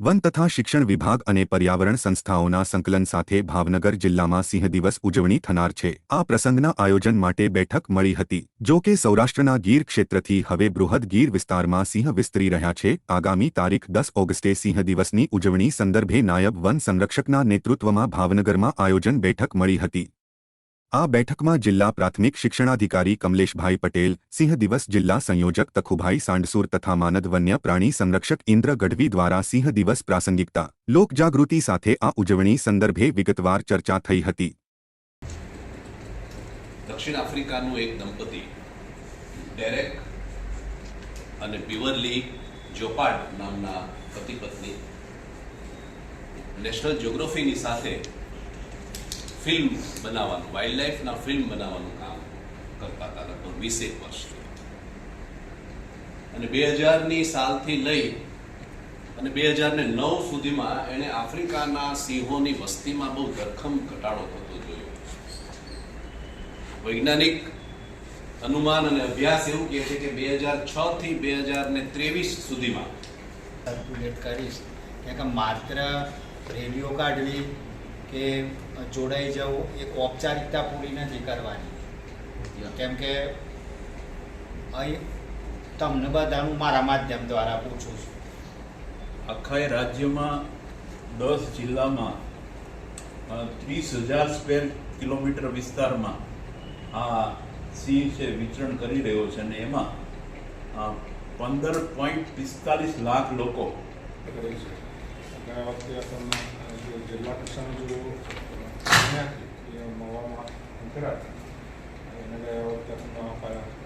One તથા શિક્ષણ વિભાગ અને પર્યાવરણ સંસ્થાઓના સંકલન સાથે ભાવનગર જિલ્લામાં સિંહ દિવસ ઉજવણી થનાર છે. આ પ્રસંગના આયોજન માટે બેઠક મળી હતી. જો કે સૌરાષ્ટ્રના ગીર ક્ષેત્રથી હવે બૃહદ ગીર વિસ્તારમાં સિંહ વિસ્તરી રહ્યા છે. આગામી તારીખ દસ ઓગસ્ટે સિંહ દિવસની ઉજવણી સંદર્ભે નાયબ વન સંરક્ષકના નેતૃત્વમાં ભાવનગરમાં આયોજન બેઠક મળી હતી. આ બેઠકમાં જિલ્લા પ્રાથમિક શિક્ષણાધિકારી કમલેશભાઈ પટેલ, સિંહ દિવસ જિલ્લા સંયોજક તખુભાઈ સાંડસુર તથા માનદ વન્ય પ્રાણી સંરક્ષક ઇન્દ્ર ગઢવી દ્વારા સિંહ દિવસ પ્રાસંગિકતા, લોકજાગૃતિ સાથે આ ઉજવણી સંદર્ભે વિગતવાર ચર્ચા થઈ હતી. દક્ષિણ આફ્રિકાનું એક દંપતી, ડેરેક અને બિવરલી જોપાડ નામના પતિ પત્ની, નેશનલ જ્યોગ્રાફીની સાથે ફિલ્મ બનાવવાનું વાઇલ્ડ લાઈફના ફિલ્મ બનાવવાનું કામ કરતા હતા લગભગ વીસેક વર્ષથી અને બે હજારની સાલથી લઈ અને બે હજારને નવ સુધીમાં એણે આફ્રિકાના સિંહોની વસ્તીમાં બહુ ધરખમ ઘટાડો થતો જોયો. વૈજ્ઞાનિક અનુમાન અને અભ્યાસ એવું કહે છે કે બે હજાર છ થી બે હજાર ને ત્રેવીસ સુધીમાં કરીશ. માત્ર રેડિયો કાઢવી કે જોડાઈ જવું એક ઔપચારિકતા પૂરી નથી કરવાની કેમ કે અહીં તમને બધાનું મારા માધ્યમ દ્વારા પૂછું છું. આખા રાજ્યમાં દસ જિલ્લામાં ત્રીસ હજાર સ્ક્વેર કિલોમીટર વિસ્તારમાં આ સિંહ છે વિચરણ કરી રહ્યો છે અને એમાં પંદર પોઈન્ટ પિસ્તાલીસ લાખ લોકો કરેલ છે ગયા વખતે આપણને જે જિલ્લા કક્ષાનો જો બન્યા છે એ મળવામાં અંતરાળ એને ગયા વખતે આપણને અપાયા